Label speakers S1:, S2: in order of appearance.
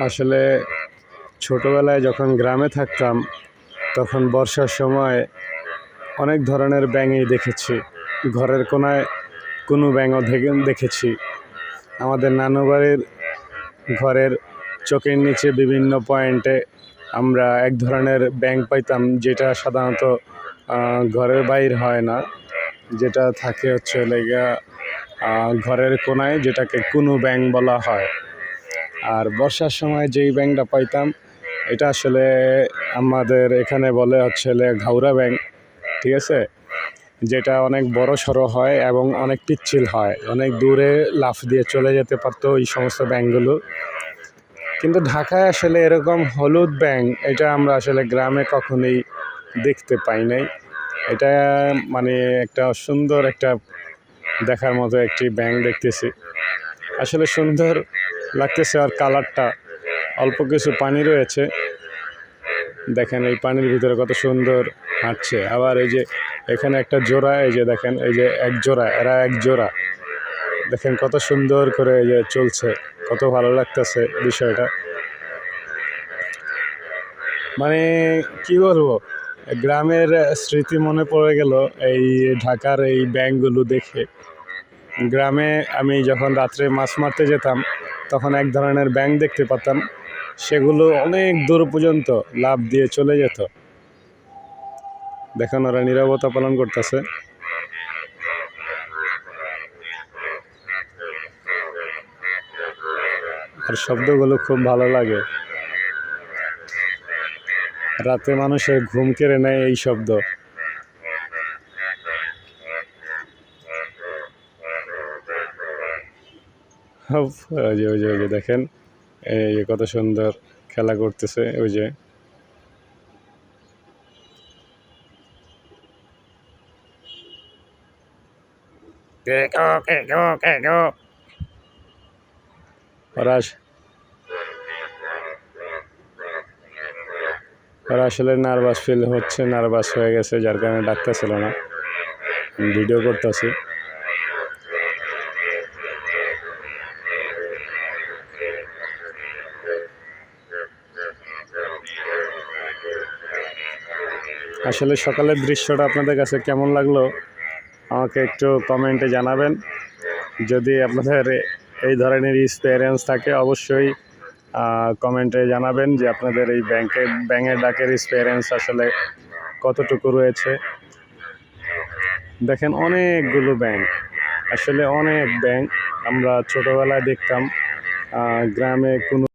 S1: আসলে ছোটোবেলায় যখন গ্রামে থাকতাম, তখন বর্ষার সময় অনেক ধরনের ব্যাঙই দেখেছি। ঘরের কোনায় কোনো ব্যাঙও দেখে- দেখেছি। আমাদের নানু বাড়ির ঘরের চোখের নিচে বিভিন্ন পয়েন্টে আমরা এক ধরনের ব্যাঙ পাইতাম, যেটা সাধারণত ঘরের বাইর হয় না। যেটা থাকে হচ্ছে লেগা ঘরের কোনায় যেটাকে কুনু ব্যাঙ বলা হয়। আর বর্ষার সময় যেই ব্যাঙটা পাইতাম, এটা আসলে আমাদের এখানে বলে হচ্ছে ঘাউরা ব্যাংক, ঠিক আছে? যেটা অনেক বড় সড়ো হয় এবং অনেক পিচ্ছিল হয়। অনেক দূরে লাফ দিয়ে চলে যেতে পারতো এই সমস্ত ব্যাঙগুলো কিন্তু ঢাকায় আসলে এরকম হলুদ ব্যাঙ এটা আমরা আসলে গ্রামে কখনোই দেখতে পাই নাই। এটা মানে একটা সুন্দর একটা দেখার মতো একটি ব্যাংক দেখতেছি। আসলে সুন্দর লাগতেছে আর কালারটা, অল্প কিছু পানি রয়েছে। দেখেন এই পানির ভিতরে কত সুন্দর হাঁটছে। আবার এই যে এখানে একটা জোড়া, এই যে দেখেন, এই যে এক জোড়া, এরা এক জোড়া। দেখেন কত সুন্দর করে এই যে চলছে, কত ভালো লাগতেছে বিষয়টা। মানে কি বলব, গ্রামের স্মৃতি মনে পড়ে গেল এই ঢাকার এই ব্যাংকগুলো দেখে। গ্রামে আমি যখন রাত্রে মাছ মারতে যেতাম তখন এক ধরনের ব্যাঙ দেখতে পেতাম। সেগুলো অনেক দূর পর্যন্ত লাভ দিয়ে চলে যেত। দেখেন ওরা নিরবতা পালন করতেছে। আর শব্দগুলো খুব ভালো লাগে। রাতে মানুষের ঘুম কেড়ে নেয় এই শব্দ। উফ, ওই যে ওই যে ওই যে দেখেন এই যে কত সুন্দর খেলা করতেছে ওই যে। ওরা ওরা আসলে নার্ভাস ফিল হচ্ছে নার্ভাস হয়ে গেছে যার কারণে ডাক্তার ছিল না ভিডিও করতেছি। আসলে সকালের দৃশ্যটা আপনাদের কাছে কেমন লাগল, আমাকে একটু কমেন্টে জানাবেন। যদি আপনাদের এই ধরনের এক্সপিরিয়েন্স থাকে, অবশ্যই কমেন্টে জানাবেন যে আপনাদের এই ব্যাংকের, ব্যাঙের ডাকের এক্সপিরিয়েন্স আসলে কতটুকু রয়েছে। দেখেন অনেকগুলো ব্যাংক, আসলে অনেক ব্যাংক আমরা ছোটোবেলায় দেখতাম গ্রামে কোনো